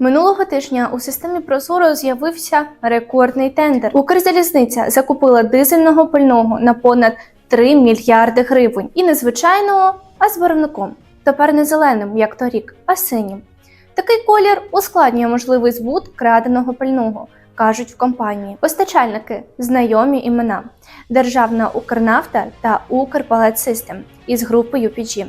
Минулого тижня у системі Прозоро з'явився рекордний тендер. Укрзалізниця закупила дизельного пального на понад 3 мільярди гривень. І не звичайного, а з барвником. Тепер не зеленим, як торік, а синім. Такий колір ускладнює можливий збут краденого пального, кажуть в компанії. Постачальники знайомі імена: Державна Укрнафта та Укрпалетсистем із групи UPG.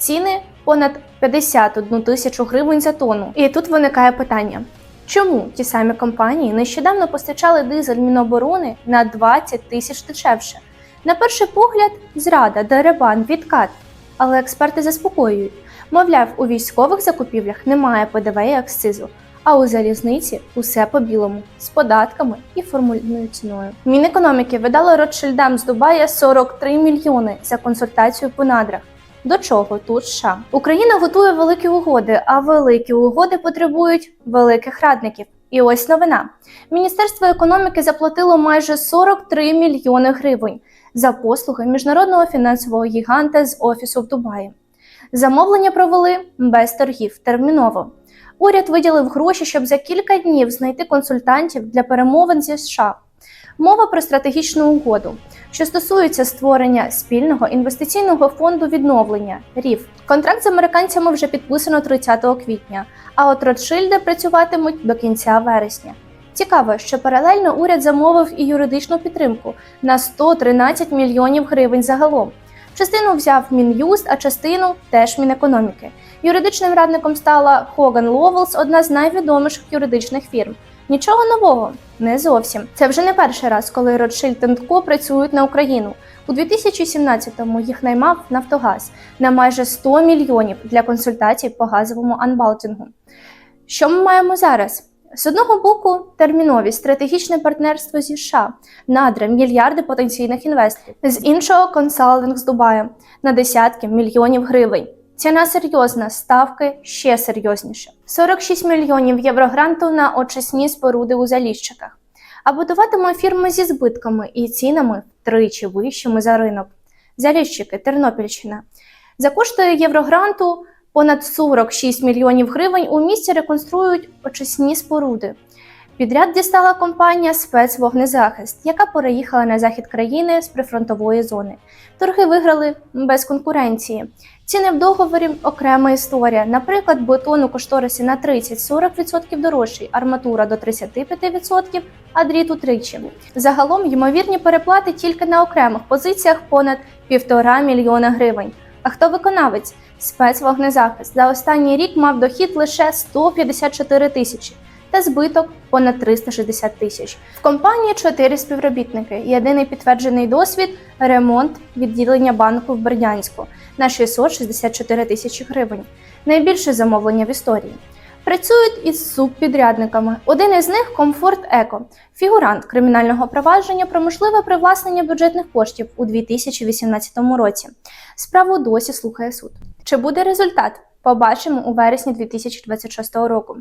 Ціни понад 51 тисячу гривень за тонну. І тут виникає питання: чому ті самі компанії нещодавно постачали дизель Міноборони на 20 тисяч дешевше? На перший погляд, зрада, деребан, відкат. Але експерти заспокоюють, мовляв, у військових закупівлях немає ПДВ і акцизу, а у залізниці усе по-білому з податками і формульною ціною. Мінекономіки видало Ротшильдам з Дубая 43 мільйони за консультацію по надрах. До чого тут США? Україна готує великі угоди, а великі угоди потребують великих радників. І ось новина: Міністерство економіки заплатило майже 43 мільйони гривень за послуги міжнародного фінансового гіганта з офісу в Дубаї. Замовлення провели без торгів терміново. Уряд виділив гроші, щоб за кілька днів знайти консультантів для перемовин зі США. Мова про стратегічну угоду, що стосується створення спільного інвестиційного фонду відновлення РІФ. Контракт з американцями вже підписано 30 квітня, а от Ротшильди працюватимуть до кінця вересня. Цікаво, що паралельно уряд замовив і юридичну підтримку на 113 мільйонів гривень загалом. Частину взяв Мін'юст, а частину теж Мінекономіки. Юридичним радником стала Хоган Ловелс, одна з найвідоміших юридичних фірм. Нічого нового, не зовсім. Це вже не перший раз, коли Ротшильд Ко працюють на Україну. У 2017-му їх наймав Нафтогаз на майже 100 мільйонів для консультацій по газовому анбалтингу. Що ми маємо зараз? З одного боку, термінові стратегічне партнерство зі США, надра мільярди потенційних інвесторів, з іншого консалтинг з Дубаю на десятки мільйонів гривень. Ціна серйозна, ставки ще серйозніше. 46 мільйонів єврогранту на очисні споруди у Заліщиках. А будуватиме фірми зі збитками і цінами втричі вищими за ринок. Заліщики, Тернопільщина. За кошти єврогранту понад 46 мільйонів гривень у місті реконструюють очисні споруди. Підряд дістала компанія спецвогнезахист, яка переїхала на захід країни з прифронтової зони. Торги виграли без конкуренції. Ціни в договорі окрема історія. Наприклад, бетон у кошторисі на 30-40% дорожчий, арматура до 35%, а дріт утричі. Загалом ймовірні переплати тільки на окремих позиціях понад півтора мільйона гривень. А хто виконавець? Спецвогнезахист за останній рік мав дохід лише 154 тисячі та збиток понад 360 тисяч. В компанії чотири співробітники. Єдиний підтверджений досвід ремонт відділення банку в Бердянську на 664 тисячі гривень. Найбільше замовлення в історії. Працюють із субпідрядниками. Один із них Комфорт Еко, фігурант кримінального провадження про можливе привласнення бюджетних коштів у 2018 році. Справу досі слухає суд. Чи буде результат? Побачимо у вересні 2026 року.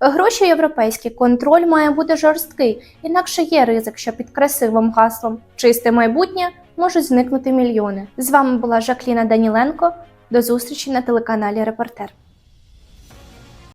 Гроші європейські, контроль має бути жорсткий, інакше є ризик, що під красивим гаслом чисте майбутнє можуть зникнути мільйони. З вами була Жакліна Даніленко. До зустрічі на телеканалі Репортер.